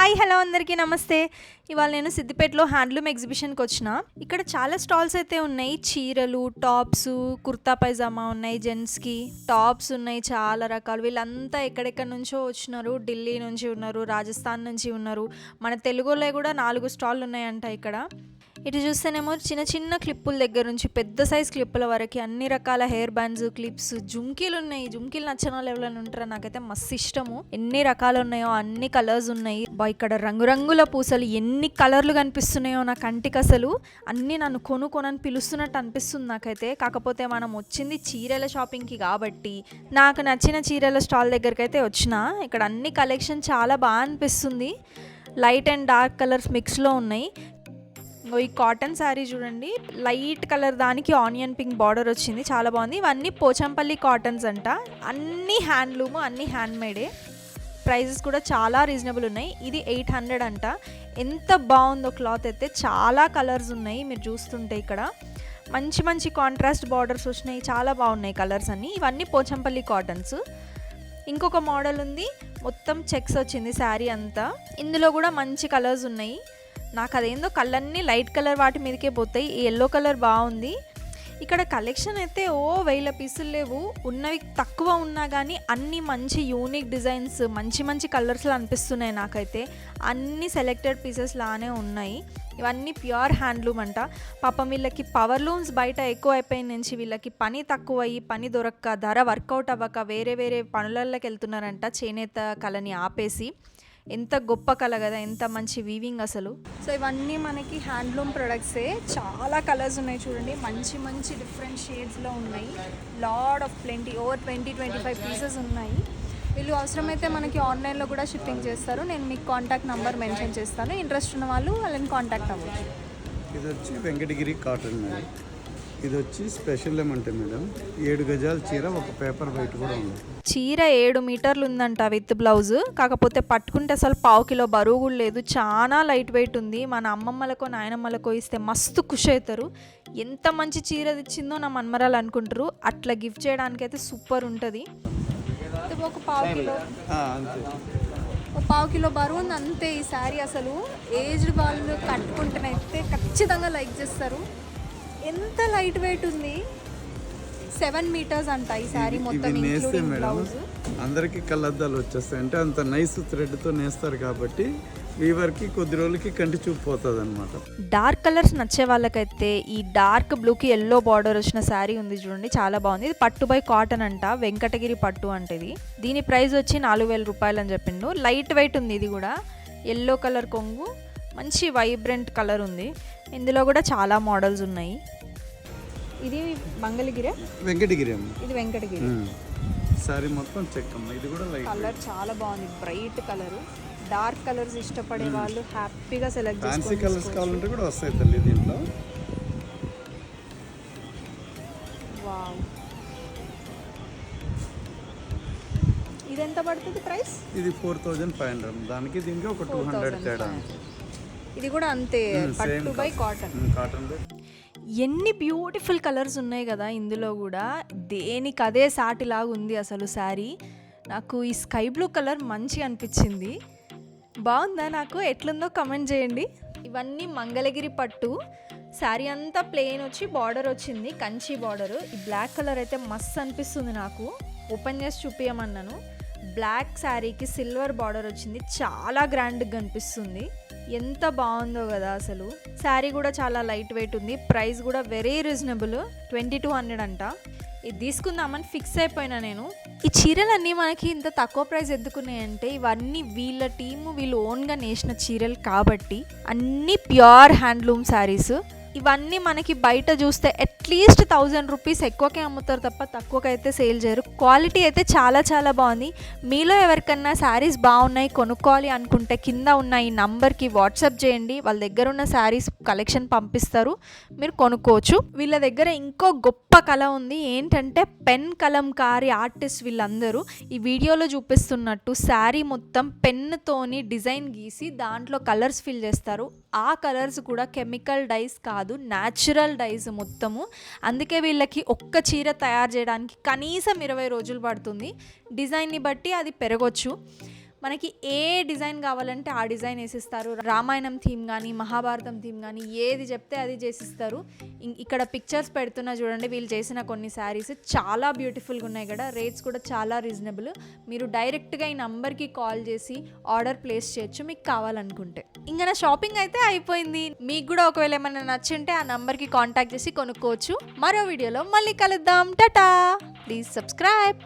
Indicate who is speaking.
Speaker 1: Hi hello అందరికీ నమస్తే. ఇవాళ నేను సిద్దిపేటలో హ్యాండ్లూమ్ ఎగ్జిబిషన్కి వచ్చిన. ఇక్కడ చాలా స్టాల్స్ అయితే ఉన్నాయి. చీరలు టాప్స్ కుర్తా పైజామా ఉన్నాయి జెంట్స్కి. టాప్స్ ఉన్నాయి చాలా రకాలు. వీళ్ళంతా ఎక్కడెక్కడ నుంచో వచ్చినారు. ఢిల్లీ నుంచి ఉన్నారు రాజస్థాన్ నుంచి ఉన్నారు. మన తెలుగులో కూడా నాలుగు స్టాల్ ఉన్నాయంట ఇక్కడ. ఇటు చూస్తేనేమో చిన్న చిన్న క్లిప్పుల దగ్గర నుంచి పెద్ద సైజ్ క్లిప్పుల వరకు అన్ని రకాల హెయిర్ బ్యాండ్స్ క్లిప్స్ జుంకీలు ఉన్నాయి. జుంకీలు నచ్చిన వాళ్ళు ఎవరైనా ఉంటారా? నాకైతే మస్తు ఇష్టము. ఎన్ని రకాలు ఉన్నాయో అన్ని కలర్స్ ఉన్నాయి. బా ఇక్కడ రంగురంగుల పూసలు ఎన్ని కలర్లు కనిపిస్తున్నాయో నా కంటికి అసలు అన్ని నన్ను కొను కొనని పిలుస్తున్నట్టు అనిపిస్తుంది నాకైతే. కాకపోతే మనం వచ్చింది చీరల షాపింగ్కి కాబట్టి నాకు నచ్చిన చీరల స్టాల్ దగ్గరికి అయితే వచ్చిన ఇక్కడ అన్ని కలెక్షన్ చాలా బాగా అనిపిస్తుంది. లైట్ అండ్ డార్క్ కలర్స్ మిక్స్లో ఉన్నాయి. ఈ కాటన్ శారీ చూడండి. లైట్ కలర్ దానికి ఆనియన్ పింక్ బార్డర్ వచ్చింది. చాలా బాగుంది. ఇవన్నీ పోచంపల్లి కాటన్స్ అంట. అన్ని హ్యాండ్లూమ్ అన్ని హ్యాండ్ మేడే ప్రైజెస్ కూడా చాలా రీజనబుల్ ఉన్నాయి. ఇది ఎయిట్ హండ్రెడ్ అంట. ఎంత బాగుందో క్లాత్ అయితే చాలా కలర్స్ ఉన్నాయి మీరు చూస్తుంటే ఇక్కడ. మంచి మంచి కాంట్రాస్ట్ బార్డర్స్ వచ్చినాయి. చాలా బాగున్నాయి కలర్స్ అన్నీ. ఇవన్నీ పోచంపల్లి కాటన్స్. ఇంకొక మోడల్ ఉంది. మొత్తం చెక్స్ వచ్చింది శారీ అంతా. ఇందులో కూడా మంచి కలర్స్ ఉన్నాయి. నాకు అదేందో కళ్ళన్నీ లైట్ కలర్ వాటి మీదకే పోతాయి. ఈ ఎల్లో కలర్ బాగుంది. ఇక్కడ కలెక్షన్ అయితే ఓ వేల పీసులు లేవు. ఉన్నవి తక్కువ ఉన్నా కానీ అన్ని మంచి యూనిక్ డిజైన్స్ మంచి మంచి కలర్స్లో అనిపిస్తున్నాయి నాకైతే. అన్ని సెలెక్టెడ్ పీసెస్ లానే ఉన్నాయి. ఇవన్నీ ప్యూర్ హ్యాండ్లూమ్ అంట. పాపం వీళ్ళకి పవర్ లూమ్స్ బయట ఎక్కువ అయిపోయిన నుంచి వీళ్ళకి పని తక్కువ అయ్యి పని దొరక్క ధర వర్కౌట్ అవ్వక వేరే వేరే పనులలోకి వెళ్తున్నారంట చేనేత కళని ఆపేసి. ఎంత గొప్ప కళ కదా ఎంత మంచి వీవింగ్ అసలు. సో ఇవన్నీ మనకి హ్యాండ్లూమ్ ప్రొడక్ట్సే చాలా కలర్స్ ఉన్నాయి చూడండి. మంచి మంచి డిఫరెంట్ షేడ్స్లో ఉన్నాయి. Lot of plenty over twenty twenty five pieces ఉన్నాయి. వీళ్ళు అవసరమైతే మనకి ఆన్లైన్లో కూడా షిప్పింగ్ చేస్తారు. నేను మీకు కాంటాక్ట్ నెంబర్ మెన్షన్ చేస్తాను. ఇంట్రెస్ట్ ఉన్న వాళ్ళు వాళ్ళని కాంటాక్ట్ అవ్వచ్చు.
Speaker 2: ఇది వచ్చి వెంకటగిరి కాటన్ ఇది వచ్చి స్పెషల్ ఏమంటే మేడం. ఏడు గజాల చీర ఒక పేపర్ వైట్ కూడా ఉంది.
Speaker 1: చీర ఏడు మీటర్లు ఉందంట విత్ బ్లౌజ్. కాకపోతే పట్టుకుంటే అసలు పావు కిలో బరువు కూడా లేదు. చాలా లైట్ వెయిట్ ఉంది. మన అమ్మమ్మలకో నాయనమ్మలకో ఇస్తే మస్తు ఖుషి అవుతారు. ఎంత మంచి చీర తెచ్చిందో నా మన్మరాలు అనుకుంటారు. అట్లా గిఫ్ట్ చేయడానికి అయితే సూపర్ ఉంటుంది. ఇది ఒక పావు కిలో.
Speaker 2: ఆ, అంతే.
Speaker 1: ఒక పావు కిలో బరువు ఉంది అంతే ఈ శారీ అసలు. ఏజ్డ్ వాళ్ళు కట్టుకుంటేనైతే ఖచ్చితంగా లైక్ చేస్తారు. ఎంత లైట్ వెయిట్ ఉంది? సెవెన్ మీటర్స్ అంట ఈ శారీ మొత్తం
Speaker 2: నేస్తే మేడం.
Speaker 1: బ్లౌజ్
Speaker 2: అందరికీ కళ్ళద్దాలు వచ్చేస్తాయి. అంటే అంత నైస్ థ్రెడ్తో నేస్తారు కాబట్టి వీవర్కి కొద్ది రోజులకి కంటి చూపు పోతుంది అనమాట
Speaker 1: డార్క్ కలర్స్ నచ్చే వాళ్ళకైతే ఈ డార్క్ బ్లూకి ఎల్లో బార్డర్ వచ్చిన శారీ ఉంది చూడండి చాలా బాగుంది. ఇది పట్టు బై కాటన్ అంట వెంకటగిరి పట్టు అంటే ఇది. దీని ప్రైస్ వచ్చి నాలుగు వేల రూపాయలు అని చెప్పిండు. లైట్ వెయిట్ ఉంది ఇది కూడా. ఎల్లో కలర్ కొంగు. మంచి వైబ్రెంట్ కలర్ ఉంది. ఇందులో కూడా చాలా మోడల్స్ ఉన్నాయి. ఇది మంగళగిరి?
Speaker 2: వెంకటగిరి
Speaker 1: ఇది వెంకటగిరి.
Speaker 2: సారీ మొత్తం చెక్ అమ్మ. ఇది కూడా లైట్
Speaker 1: కలర్ చాలా బాగుంది. బ్రైట్ కలర్ డార్క్ కలర్స్ ఇష్టపడే వాళ్ళు హ్యాపీగా సెలెక్ట్
Speaker 2: ఫ్యాన్సీ కలర్స్ కావాలంటే కూడా వస్తాయి తల్లి దీంట్లో.
Speaker 1: వావ్ ఇది ఎంత పడుతుంది ప్రైస్
Speaker 2: ఇది ఫోర్ థౌజండ్ ఫైవ్ హండ్రెడ్ దానికి దీనికి ఒక టూ హండ్రెడ్ తేడా.
Speaker 1: ఇది కూడా అంతే పట్టు బై కాటన్.
Speaker 2: కాటన్
Speaker 1: ఎన్ని బ్యూటిఫుల్ కలర్స్ ఉన్నాయి కదా ఇందులో కూడా. దేనికి అదే సాటిలాగా ఉంది అసలు శారీ. నాకు ఈ స్కై బ్లూ కలర్ మంచి అనిపించింది. బాగుందా నాకు? ఎట్లుందో కమెంట్ చేయండి. ఇవన్నీ మంగళగిరి పట్టు. శారీ అంతా ప్లెయిన్ వచ్చి బార్డర్ వచ్చింది కంచి బార్డర్ ఈ బ్లాక్ కలర్ అయితే మస్త్ అనిపిస్తుంది నాకు. ఓపెన్ చేసి చూపించమన్నాను బ్లాక్ శారీకి సిల్వర్ బార్డర్ వచ్చింది. చాలా గ్రాండ్గా కనిపిస్తుంది ఎంత బాగుందో కదా అసలు. శారీ కూడా చాలా లైట్ వెయిట్ ఉంది. ప్రైస్ కూడా very reasonable. Twenty two hundred అంట. ఇది తీసుకుందామని ఫిక్స్ అయిపోయినా నేను. ఈ చీరలన్నీ మనకి ఇంత తక్కువ ప్రైస్ ఎందుకున్నాయంటే ఇవన్నీ వీళ్ళ టీము వీళ్ళు ఓన్గా నేసిన చీరలు కాబట్టి అన్నీ ప్యూర్ హ్యాండ్లూమ్ శారీస్. ఇవన్నీ మనకి బయట చూస్తే అట్లీస్ట్ థౌజండ్ రూపీస్ ఎక్కువకే అమ్ముతారు తప్ప తక్కువకైతే సేల్ చేయరు. క్వాలిటీ అయితే చాలా చాలా బాగుంది. మీలో ఎవరికన్నా శారీస్ బాగున్నాయి కొనుక్కోవాలి అనుకుంటే కింద ఉన్న ఈ నంబర్కి వాట్సాప్ చేయండి. వాళ్ళ దగ్గర ఉన్న శారీస్ కలెక్షన్ పంపిస్తారు. మీరు కొనుక్కోవచ్చు. వీళ్ళ దగ్గర ఇంకో గొప్ప కళ ఉంది. ఏంటంటే పెన్ కలంకారి ఆర్టిస్ట్ వీళ్ళందరూ ఈ వీడియోలో చూపిస్తున్నట్టు శారీ మొత్తం పెన్నుతోని డిజైన్ గీసి దాంట్లో కలర్స్ ఫిల్ చేస్తారు. ఆ కలర్స్ కూడా కెమికల్ డైస్ కాదు న్యాచురల్ డైస్ మొత్తము. అందుకే వీళ్ళకి ఒక్క చీర తయారు చేయడానికి కనీసం ఇరవై రోజులు పడుతుంది. డిజైన్ని బట్టి అది పెరగొచ్చు. మనకి ఏ డిజైన్ కావాలంటే ఆ డిజైన్ వేసిస్తారు. రామాయణం థీమ్ కానీ మహాభారతం థీమ్ కానీ ఏది చెప్తే అది చేసిస్తారు. ఇక్కడ పిక్చర్స్ పెడుతున్నా చూడండి వీళ్ళు చేసిన కొన్ని శారీస్ చాలా బ్యూటిఫుల్గా ఉన్నాయి కదా. రేట్స్ కూడా చాలా రీజనబుల్ మీరు డైరెక్ట్గా ఈ నంబర్కి కాల్ చేసి ఆర్డర్ ప్లేస్ చేయొచ్చు మీకు కావాలనుకుంటే. ఇంకా నా షాపింగ్ అయితే అయిపోయింది. మీకు కూడా ఒకవేళ ఏమైనా నచ్చింటే ఆ నంబర్కి కాంటాక్ట్ చేసి కొనుక్కోవచ్చు. మరో వీడియోలో మళ్ళీ కలుద్దాం. టటా! Please subscribe